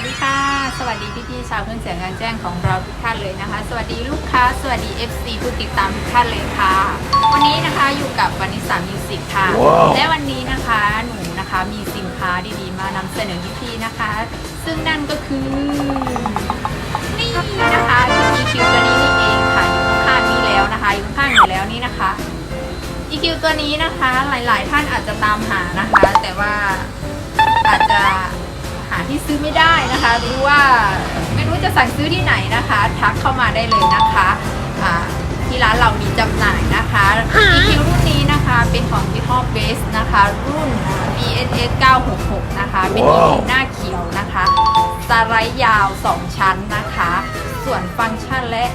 วัสดีค่ะ สวัสดีพี่ๆชาวเครื่องเสียงกลารแจ้งของเราทุกท่านเลยนะคะ สวัสดีลูกค้า สวัสดี FC ผู้ติดตามทุกท่านเลยค่ะ วันนี้นะคะอยู่กับวานิสามิวสิกค่ะว้าวและวันนี้นะคะหนูนะคะมีสินค้าดีๆ มานำเสนอพี่ๆนะคะ ซึ่งนั่นก็คือ นี่นะคะชุด EQ ตัวนี้นี่เองค่ะอยู่ข้างๆนี้แล้วนะคะอยู่ข้างๆอยู่แล้วนี่นะคะ EQ ตัวนี้นะคะหลายๆ ท่านอาจจะตามหานะคะ แต่ว่าอาจจะหา ที่ซื้อไม่ได้นะคะ หรือว่าไม่รู้จะสั่งซื้อที่ไหนนะคะ ทักเข้ามาได้เลยนะคะอ่าที่ร้านเรามีจำหน่ายนะคะ EQ รุ่นนี้นะคะเป็นของยี่ห้อเบสนะคะ รุ่น BSS 966 นะคะ เป็นว้าว EQ หน้าเขียวนะคะสไลด์ยาว 2 ชั้นนะคะ ส่วนฟังก์ชันและ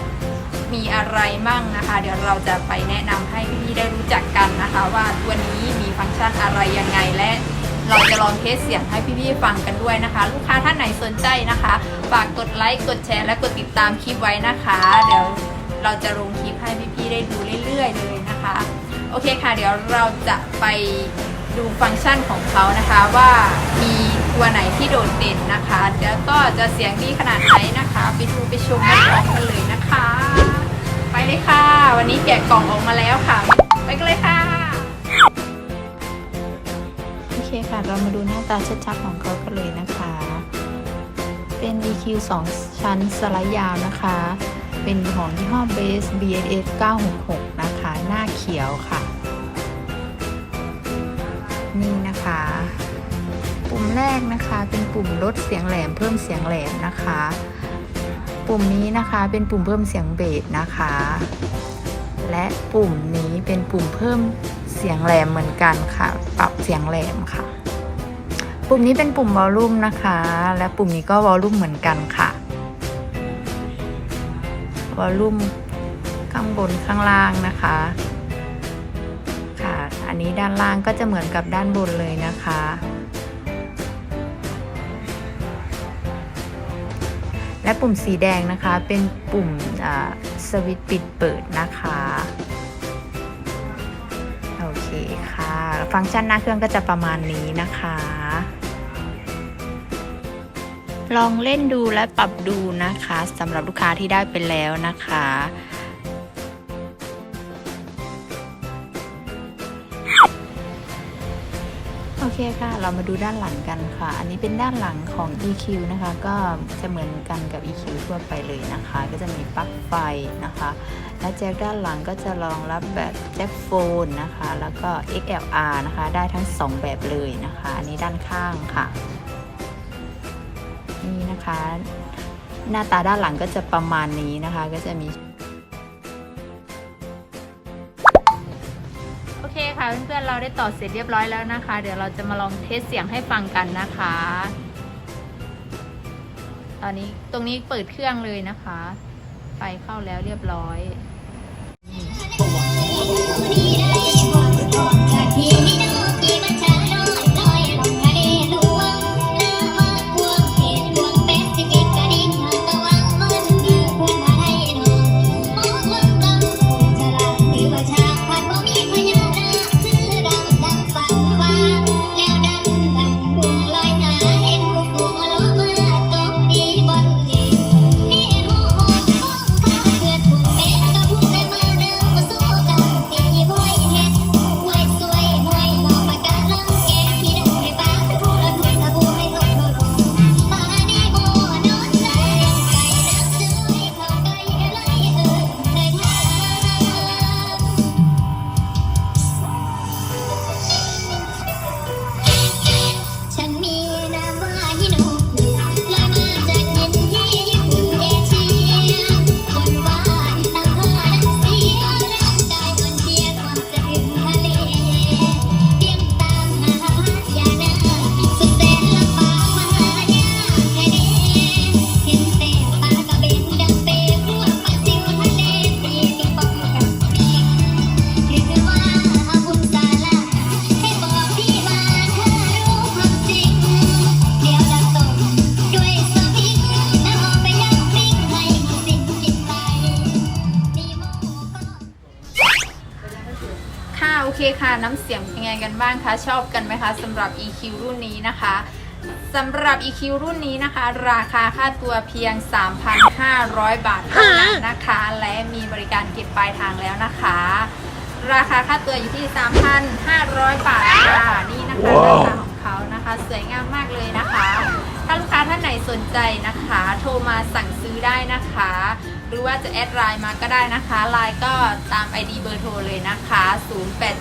มีอะไรมั่งนะคะ เดี๋ยวเราจะไปแนะนำให้พี่ๆได้รู้จักกันนะคะ ว่าตัวนี้มีฟังก์ชันอะไรยังไงและ เราจะลองเทสเสียงให้พี่ๆฟังกันด้วยนะคะ ลูกค้าท่านไหนสนใจนะคะฝากกดไลค์กดแชร์และกดติดตามคลิปไว้นะคะ เดี๋ยวเราจะลงคลิปให้พี่ๆได้ดูเรื่อยๆเลยนะคะ โอเคค่ะ เดี๋ยวเราจะไปดูฟังก์ชันของเขานะคะว่ามีตัวไหนที่โดดเด่นนะคะแล้วก็จะเสียงดีขนาดไหนนะคะ ไปดูไปชมกันพร้อมกันเลยนะคะ ไปเลยค่ะ วันนี้แกะกล่องออกมาแล้วค่ะ ตาชัดๆของเขากันเลยนะคะ เป็น EQ 2 ชั้นสไลด์ยาวนะคะ เป็นของยี่ห้อ Base BSS 966 นะคะ หน้าเขียวค่ะ นี่นะคะ ปุ่มแรกนะคะเป็นปุ่มลดเสียงแหลมเพิ่มเสียงแหลมนะคะ ปุ่มนี้นะคะเป็นปุ่มเพิ่มเสียงเบสนะคะ และปุ่มนี้เป็นปุ่มเพิ่มเสียงแหลมเหมือนกันค่ะ ปรับเสียงแหลมค่ะ ปุ่มนี้เป็นปุ่มวอลลุ่มนะคะ และปุ่มนี้ก็วอลลุ่มเหมือนกันค่ะวอลลุ่มข้างบนข้างล่างนะคะค่ะ อันนี้ด้านล่างก็จะเหมือนกับด้านบนเลยนะคะ และปุ่มสีแดงนะคะเป็นปุ่มสวิตช์ปิดเปิดนะคะ คค่ะ ฟังก์ชันหน้าเครื่องก็จะประมาณนี้นะคะ ลองเล่นดูและปรับดูนะคะสำหรับลูกค้าที่ได้ไปแล้วนะคะ โอเคค่ะ เรามาดูด้านหลังกันค่ะ อันนี้เป็นด้านหลังของ EQ นะคะ ก็จะเหมือนกันกับ EQ ทั่วไปเลยนะคะ ก็จะมีปลั๊กไฟนะคะ และแจ็คด้านหลังก็จะรองรับแบบแจ็คโฟนนะคะ แล้วก็ XLR นะคะ ได้ทั้ง 2 แบบเลยนะคะ อันนี้ด้านข้างค่ะ นี่นะคะ หน้าตาด้านหลังก็จะประมาณนี้นะคะ ก็จะมี เคค่ะเพื่อนๆเราได้ต่อเสร็จเรียบร้อยแล้วนะคะ เดี๋ยวเราจะมาลองเทสเสียงให้ฟังกันนะคะ ตอนนี้ตรงนี้เปิดเครื่องเลยนะคะไฟเข้าแล้วเรียบร้อย ค่ะโอเคค่ะน้ำเสียงเป็นไงกันบ้างคะชอบกันไหมคะสำหรับ EQ รุ่นนี้นะคะสำหรับ EQ รุ่นนี้นะคะ ราคาค่าตัวเพียง 3,500 บาทเท่านั้นนะคะ และมีบริการเก็บปลายทางแล้วนะคะ ราคาค่าตัวอยู่ที่ 3,500 บาทค่ะนี่นะคะหน้าตาของเขานะคะ สวยงามมากเลยนะคะถ้าลูกค้าท่านไหนสนใจนะคะ โทรมาสั่งซื้อได้นะคะ หรือว่าจะแอดไลน์มาก็ได้นะคะไลน์ก็ตาม ID เบอร์โทรเลยนะคะ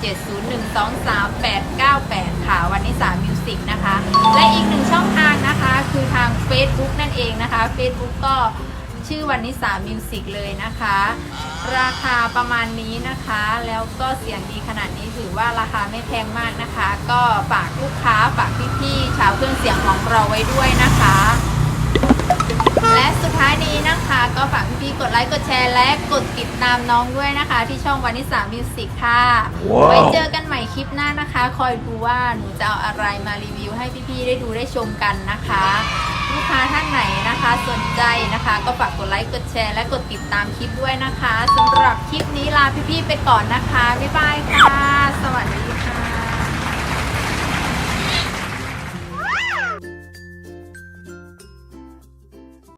0870123898 ค่ะ วันนี้3 Music นะคะ และอีกหนึ่งช่องทางนะคะ คือทาง Facebook นั่นเองนะคะ Facebook ก็ชื่อวันนิสามิวสิกเลยนะคะ ราคาประมาณนี้นะคะ แล้วก็เสียงดีขนาดนี้ถือว่าราคาไม่แพงมากนะคะ ก็ฝากลูกค้าฝากพี่ๆชาวเครื่องเสียงของเราไว้ด้วยนะคะ และสุดท้ายนี้นะคะ ก็ฝากพี่ๆกดไลค์กดแชร์และกดติดตามน้องด้วยนะคะ ที่ช่องวันนิสามิวสิกค่ะว้าวไว้เจอกันใหม่คลิปหน้านะคะ คอยดูว่าหนูจะเอาอะไรมารีวิวให้พี่ๆได้ดูได้ชมกันนะคะ ลูกค้าท่านไหนนะคะสนใจนะคะ ก็ฝากกดไลค์กดแชร์และกดติดตามคลิปด้วยนะคะสำหรับคลิปนี้ลาพี่ๆไปก่อนนะคะบ๊ายบายค่ะ สวัสดีค่ะ